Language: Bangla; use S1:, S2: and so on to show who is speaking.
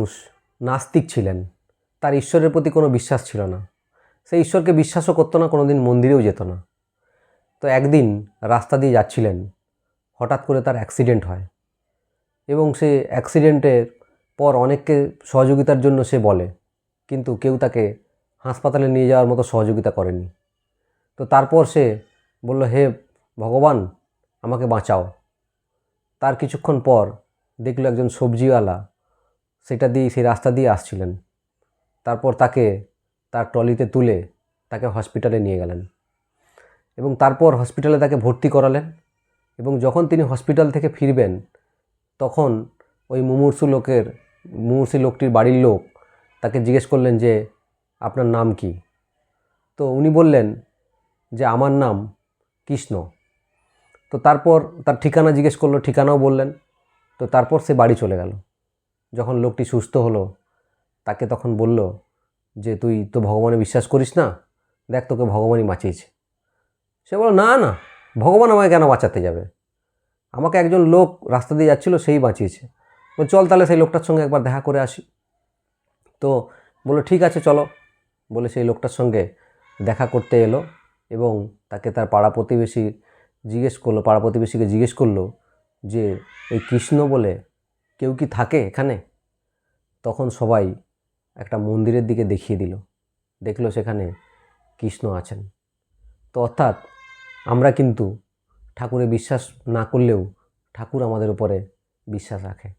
S1: মানুষ নাস্তিক ছিলেন। তার ঈশ্বরের প্রতি কোনো বিশ্বাস ছিল না। সে ঈশ্বরকে বিশ্বাসও করতো না কোনো দিন মন্দিরেও যেত না। তো একদিন রাস্তা দিয়ে যাচ্ছিলেন, হঠাৎ করে তার অ্যাক্সিডেন্ট হয় এবং সে অ্যাক্সিডেন্টের পর অনেককে সহযোগিতার জন্য সে বলে, কিন্তু কেউ তাকে হাসপাতালে নিয়ে যাওয়ার মতো সহযোগিতা করেনি। তো তারপর সে বলল, হে ভগবান, আমাকে বাঁচাও। তার কিছুক্ষণ পর দেখল একজন সবজিওয়ালা সেটা দিয়ে, সেই রাস্তা দিয়ে আসছিলেন। তারপর তাকে তার ট্রলিতে তুলে তাকে হসপিটালে নিয়ে গেলেন এবং তারপর হসপিটালে তাকে ভর্তি করালেন এবং যখন তিনি হসপিটাল থেকে ফিরবেন, তখন ওই মুমূর্ষু লোকের, মুমূর্ষু লোকটির বাড়ির লোক তাকে জিজ্ঞেস করলেন যে, আপনার নাম কি? তো উনি বললেন যে, আমার নাম কৃষ্ণ। তো তারপর তার ঠিকানা জিজ্ঞেস করল, ঠিকানাও বললেন। তো তারপর সে বাড়ি চলে গেল। যখন লোকটি সুস্থ হলো, তাকে তখন বলল যে, তুই তো ভগবানে বিশ্বাস করিস না? দেখ তোকে ভগবানই বাঁচিয়েছে। সে বলল, না না, ভগবান আমাকে কেন বাঁচাতে যাবে? আমাকে একজন লোক রাস্তা দিয়ে যাচ্ছিল, সেই বাঁচিয়েছে। চল তাহলে সেই লোকটার সঙ্গে একবার দেখা করে আসি। তো বলল, ঠিক আছে, চলো। বলে সেই লোকটার সঙ্গে দেখা করতে এলো এবং তাকে তার পাড়া প্রতিবেশী জিজ্ঞেস করল, পাড়া প্রতিবেশীকে জিজ্ঞেস করল যে, এই কৃষ্ণ বলে কেউ কি থাকে এখানে? তখন সবাই একটা মন্দিরের দিকে দেখিয়ে দিল। দেখল সেখানে কৃষ্ণ আছেন। তো অর্থাৎ আমরা কিন্তু ঠাকুরে বিশ্বাস না করলেও ঠাকুর আমাদের উপরে বিশ্বাস রাখে।